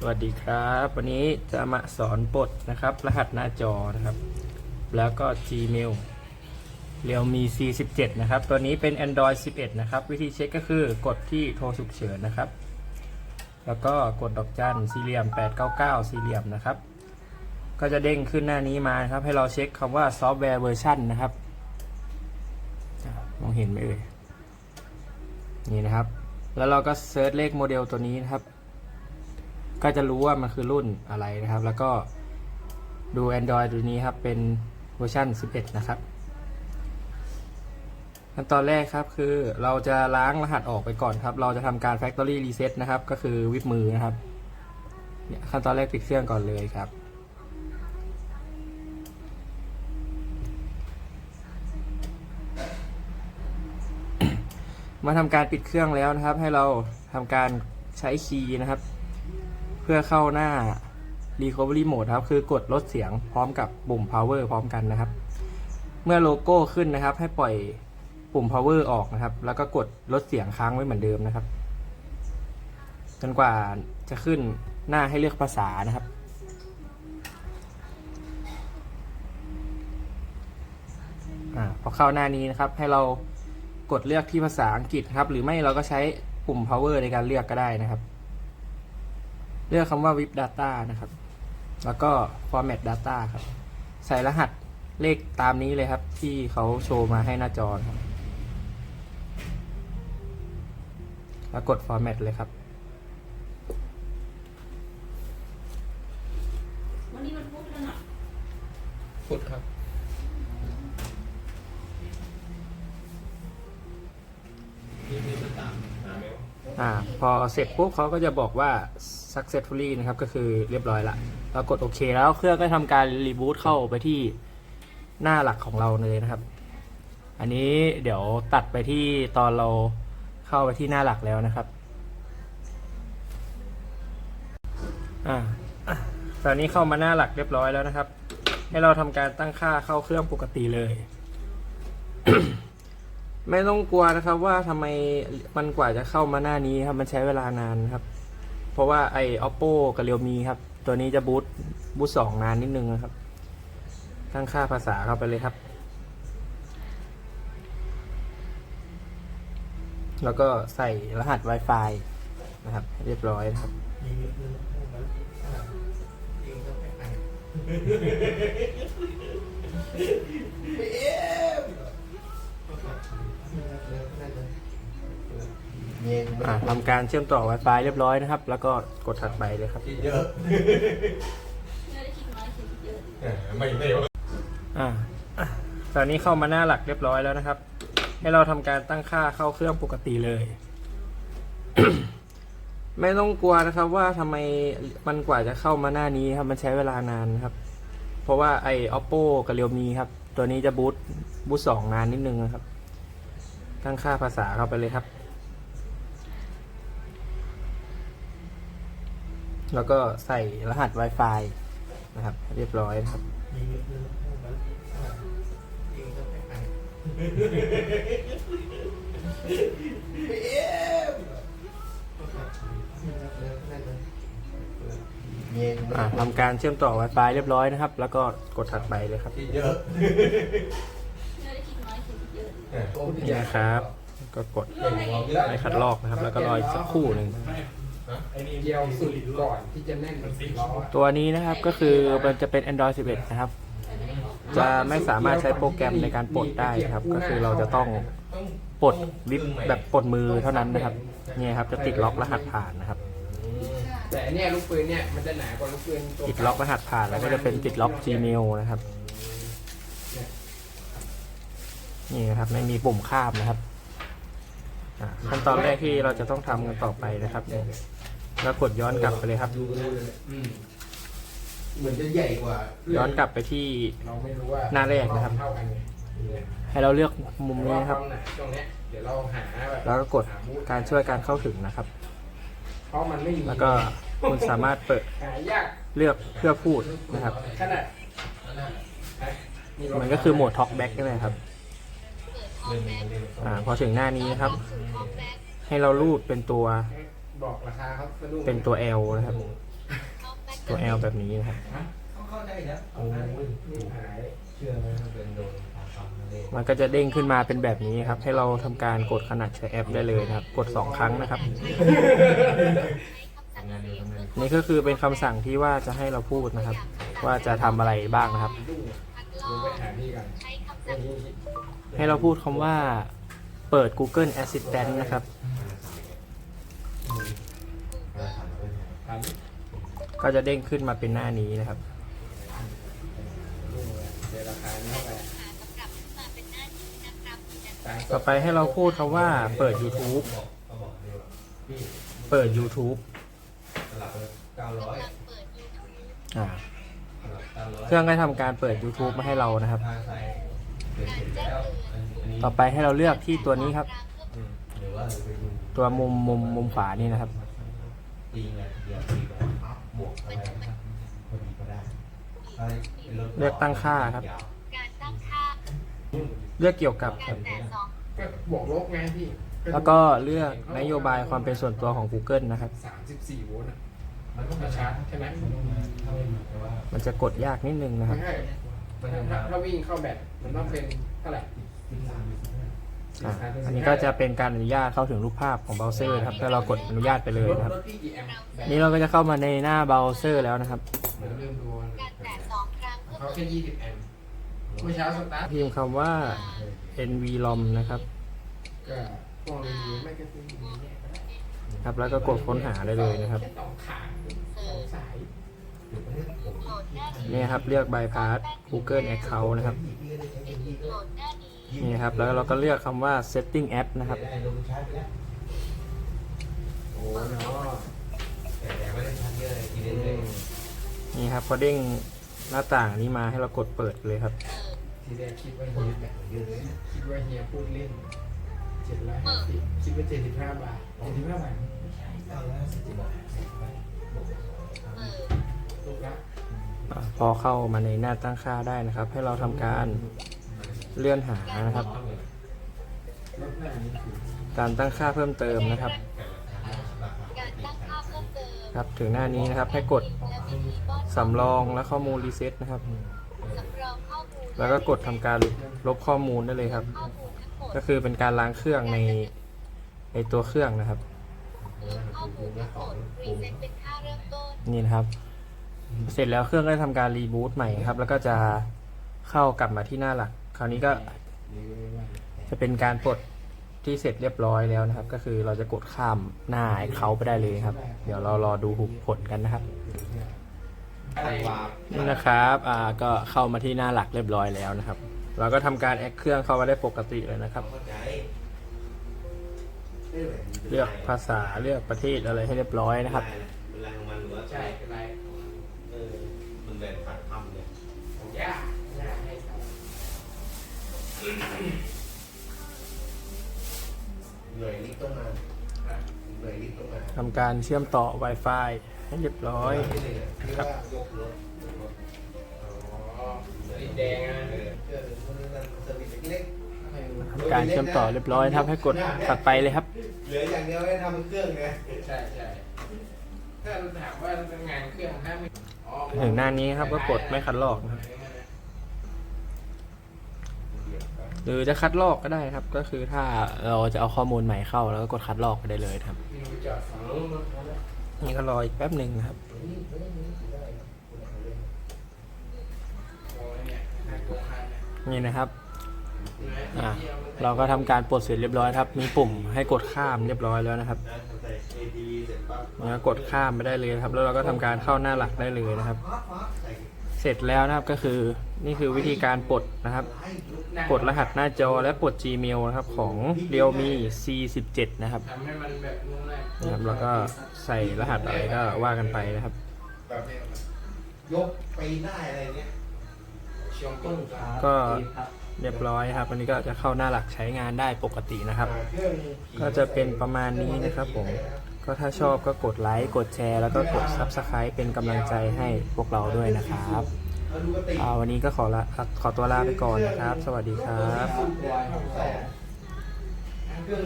สวัสดีครับ วันนี้จะมาสอนปลดนะครับ รหัสหน้าจอนะครับ แล้วก็ Gmail เรียวมี C17 นะครับ ตัวนี้เป็น Android 11 นะครับ วิธีเช็คก็คือกดที่โทรฉุกเฉินนะครับ แล้วก็กดดอกจันสี่เหลี่ยม 899 สี่เหลี่ยมนะครับ ก็จะเด้งขึ้นหน้านี้มาครับ ให้เราเช็คคำว่าซอฟต์แวร์เวอร์ชันนะครับ มองเห็นไหมเอ่ย นี่นะครับ แล้วเราก็เซิร์ชเลขโมเดลตัวนี้นะครับ ก็จะรู้ว่ามันคือรุ่นอะไรนะครับ แล้วก็ดู Android ตัวนี้ครับเป็นเวอร์ชัน11 นะครับขั้นตอนแรกครับคือเราจะล้างรหัสออกไปก่อนครับ เราจะทำการ Factory Reset นะครับ ก็คือวิบมือนะครับเนี่ยขั้นตอนแรกปิดเครื่องก่อนเลยครับมาทำการปิดเครื่องแล้วนะครับ ให้เราทำการใช้คีย์นะครับ พื่อเข้าหน้า Recovery Mode ครับ คือกดลดเสียงพร้อมกับปุ่ม Power พร้อมกันนะครับ เมื่อโลโก้ขึ้นนะครับ ให้ปล่อยปุ่ม Power ออกนะครับ แล้วก็กดลดเสียงค้างไว้เหมือนเดิมนะครับ จนกว่าจะขึ้นหน้าให้เลือกภาษานะครับ อพอเข้าหน้านี้นะครับ ให้เรากดเลือกที่ภาษาอังกฤษครับ หรือไม่เราก็ใช้ปุ่ม power ในการเลือกก็ได้นะครับ เลือกคำว่า VIP data นะครับ แล้วก็ format data ครับ ใส่รหัสเลขตามนี้เลยครับ ที่เขาโชว์มาให้หน้าจอครับแล้วกด format เลยครับ วันนี้มันพุธแล้วเนาะพุดครับ อ่า พอเสร็จปุ๊บเขาก็จะบอกว่า successfully นะครับก็คือเรียบร้อยละเรากดโอเคแล้วเครื่องก็ทำการรีบูตเข้าไปที่หน้าหลักของเราเลยนะครับ อันนี้เดี๋ยวตัดไปที่ตอนเราเข้าไปที่หน้าหลักแล้วนะครับอ่าตอนนี้เข้ามาหน้าหลักเรียบร้อยแล้วนะครับ ให้เราทำการตั้งค่าเข้าเครื่องปกติเลยไม่ต้องกลัวนะครับว่าทำไมมันกว่าจะเข้ามาหน้านี้ครับมันใช้เวลานานนะครับ เพราะว่าไอ้ oppo กับ realme ครับ ตัวนี้จะบูตบูตสองนานนิดนึงนะครับ ตั้งค่าภาษาเข้าไปเลยครับ แล้วก็ใส่รหัส Wi-Fi นะครับ เรียบร้อยนะครับ อ่าทำการเชื่อมต่อ Wi-Fi เรียบร้อยนะครับ แล้วก็กดถัดไปเลยครับคิดเยอะไม่ได้คิดน้อยคิดเยอะเออไม่ไม่ว่าอ่าอะตอนนี้เข้ามาหน้าหลักเรียบร้อยแล้วนะครับ ให้เราทำการตั้งค่าเข้าเครื่องปกติเลย ไม่ต้องกลัวนะครับว่าทำไมมันกว่าจะเข้ามาหน้านี้ครับมันใช้เวลานานนะครับ เพราะว่าไอ้ oppo กับ realme ครับ ตัวนี้จะบูตบูตสองนานนิดนึงนะครับ ตั้งค่าภาษาเข้าไปเลยครับ แล้วก็ใส่รหัส Wi-Fi นะครับ เรียบร้อยนะครับ อ่าทำการเชื่อมต่อ Wi-Fi เรียบร้อยนะครับ แล้วก็กดถัดไปเลยครับคิดเยอะไม่ได้คิดน้อยคิดเยอะเออนี่นะครับ ก็กดไม่ขัดลอกนะครับ แล้วก็รออีกสักครู่หนึ่ง เกี่ยวสุดก่อนที่จะแน่นเป็นสิบล้อตัวนี้นะครับก็คือมันจะเป็น Android 11 นะครับ จะไม่สามารถใช้โปรแกรมในการปลดได้ครับ ก็คือเราจะต้องปลดวิบแบบปลดมือเท่านั้นนะครับเนี่ยครับจะติดล็อกรหัสผ่านนะครับ แต่อันเนี่ยลูกปืนเนี่ยมันจะหนากว่าลูกปืนตัวติดล็อกรหัสผ่านแล้วก็จะเป็นติดล็อก Gmail นะครับนี่นะครับไม่มีปุ่มคาบนะครับอะขั้นตอนแรกที่เราจะต้องทำกันต่อไปนะครับเนี่ย แล้วกดย้อนกลับไปเลยครับ ดูอืมเหมือนจะใหญ่กว่าย้อนกลับไปที่เราไม่รู้ว่าหน้าแรกนะครับ เท่ากันไงให้เราเลือกมุมเพราะนี้ว่านะครับความหนาตรงเนี้ยเดี๋ยวเราหาแบบแล้วก็กดหามูดการช่วยการเข้าถึงนะครับ เพราะมันไม่มีแล้วก็คุณสามารถเปิดหายากเลือกเพื่อพูดนะครับ ขนาดฮะมันก็คือโหมด talk back นั่นแหละครับอ่าพอถึงหน้านี้นะครับ ให้เรารูดเป็นตัว บอกราคาเขาสะดุ้งเป็นตัว L นะครับ ตัว L แบบนี้นะครับเขาเข้าใจแล้วโอ้ยนี่หายเชื่อไหมมันเป็นโดนทางซ้ำนั่นเองมันก็จะเด้งขึ้นมาเป็นแบบนี้ครับ ให้เราทำการกดขนาดใช้แอปได้เลยนะครับ กด 2 ครั้งนะครับ ทำงานเดียวทำงาน นี่ก็คือเป็นคำสั่งที่ว่าจะให้เราพูดนะครับ ว่าจะทำอะไรบ้างนะครับ ดุ้งลงไปหานี่กันอันนี้ให้เราพูดคำว่าเปิด Google Assistant นะครับ ก็จะเด้งขึ้นมาเป็นหน้านี้นะครับดุ้งเลยเราคานี้เข้าไปต่อไปให้เราพูดคำว่าเปิด YouTube เลยว่าพี่เปิด YouTube สลับไปเครื่องก็ทำการเปิด YouTube มาให้เรานะครับ ต่อไปให้เราเลือกที่ตัวนี้ครับ ตัวมุมมุมมุมขวานี่นะครับ บบบวกอะไรนะครับพอดีก็ได้ถ้าเป็นรถเลือกตั้งค่าครับยาวการตั้งค่าเลือกเกี่ยวกับครับแต่สองก็บวกลบไงพี่แล้วก็เลือกนโยบายความเป็นส่วนตัวของ Google นะครับ สามสิบสี่โวลต์อะมันก็ก็มาชาชาร์ร์จจใช่ไหมมันต้องมาถ้าไม่มีแต่ว่ามันจะกดยากนิดนึงนะคไม่รับ ใช่มันถ้าจะถ้าวิ่งเข้าแบตมันต้องเป็นเท่าไหร่ที่สามสิบห้า อะอันนี้ก็จะเป็นการอนุญาตเข้าถึงรูปภาพของเบราว์เซอร์นะครับถ้าเรากดอนุญาตไปเลยรถนะครับ รถพี่กี่แอมป์แบตนี่เราก็จะเข้ามาในหน้าเบราว์เซอร์แล้วนะครับเดี๋ยวเริ่มดูการแตะสองครั้งเพื่อเขาเปิแค่ดยี่สิบแอมป์เมื่อเช้าสตาร์ทพิมพ์คำว่า nvlom นะครับก็พวกรีวิวไม่ก็ซื้อดีเนี่ยก็ได้ครับ แล้วก็กดค้นหาได้เลยนะครับแค่สองขาสองสายโหลดหน้านี้นี่ครับเลือก bypass Google Account นะครับ โหลดหน้านี้ นี่ครับ แล้วเราก็เลือกคำว่า setting app นะครับได้ลงชาร์จไปแล้วโอ้เนาะแต่แต่ไม่ได้ชาร์จเยอะเลยทีเดียวเลยนี่ครับพอเด้งหน้าต่างนี้มาให้เรากดเปิดเลยครับ ทีแรกคิดว่าเฮียแบตมันเยอะเลยนะคิดว่าเฮียพูดเล่นเจ็ดร้อยห้าสิบคิดว่าเจ็ดสิบห้าบาทเจ็ดสิบห้าบาทเก้าร้อยห้าสิบบอกลูกละอ่าพอเข้ามาในหน้าตั้งค่าได้นะครับ ให้เราทำการ เลื่อนหานะครับ การตั้งค่าเพิ่มเติมนะครับ ครับถึงหน้านี้นะครับให้กดสำรองและข้อมูลรีเซ็ตนะครับ แล้วก็กดทำการลบข้อมูลได้เลยครับ ก็คือเป็นการล้างเครื่องในในตัวเครื่องนะครับนี่นะครับ เสร็จแล้วเครื่องก็จะทำการรีบูตใหม่ครับ แล้วก็จะเข้ากลับมาที่หน้าหลัก คราวนี้ก็จะเป็นการปลดที่เสร็จเรียบร้อยแล้วนะครับ ก็คือเราจะกดข้ามหน้าไอ้เขาไปได้เลยครับ เดี๋ยวเรารอดูผลกันนะครับนี่นะครับอ่าก็เข้ามาที่หน้าหลักเรียบร้อยแล้วนะครับ เราก็ทำการแอคเครื่องเข้ามาได้ปกติเลยนะครับ เลือกภาษาเลือกประเทศอะไรให้เรียบร้อยนะครับเวลามันหรือว่าใช่เป็นไรเออมันแบบตัดทำเนี่ยยาก ต์ต้องมาำหน่วยลิฟต์ต้องมาทำการเชื่อมต่อ Wi-Fi ให้เรียบร้อย ที่หนึ่งอะที่ว่ายกรถยกรถอ๋อสีแดงอะเออเออคนนั้นเซอร์วิสเล็กทำการเชื่อมต่อเรียบร้อยนะครับให้กดถัดไปเลยครับ เหลืออย่างเดียวให้ทำเครื่องไงใช่ใช่ถ้าถามว่าเป็นงานเครื่องถ้าไม่อ๋อ ถึงหน้านี้ครับก็กดไม่คัดลอกนะครับ หรือจะคัดลอกก็ได้ครับ ก็คือถ้าเราจะเอาข้อมูลใหม่เข้าแล้วก็กดคัดลอกไปได้เลยครับ นี่ก็รออีกแป๊บหนึ่งครับ นี่นะครับเห็นไหมอะเราก็ทำการปลดเสร็จเรียบร้อยครับ มีปุ่มให้กดข้ามเรียบร้อยแล้วนะครับนะใส่ ATV เสร็จปั๊บแล้วกดข้ามไปได้เลยครับ แล้วเราก็ทำการเข้าหน้าหลักได้เลยนะครับ เสร็จแล้วนะครับก็คือนี่คือวิธีการปลดนะครับปลดรหัสหน้าจอและปลด Gmail นะครับของ Realme C17 นะครับทำให้มันแบบนุ่มแรงนะครับแล้วก็ใส่รหัสอะไรก็ว่ากันไปนะครับแบบเนี้ยยกไปได้อะไรเนี้ยช่วงต้นครับก็เรียบร้อยครับอันนี้ก็จะเข้าหน้าหลักใช้งานได้ปกตินะครับเครื่องก็จะเป็นประมาณนี้นะครับผม ก็ถ้าชอบก็กดไลค์กดแชร์ แล้วก็กด Subscribe เป็นกำลังใจให้พวกเราด้วยนะครับวันนี้ก็ขอละขอตัวลาไปก่อนนะครับ สวัสดีครับ